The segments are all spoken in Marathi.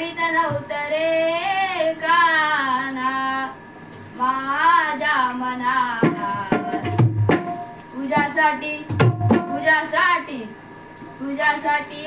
नवरीचा नवतरे काना. माझ्या मनावर तुझ्यासाठी तुझ्यासाठी तुझ्यासाठी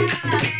Hallelujah.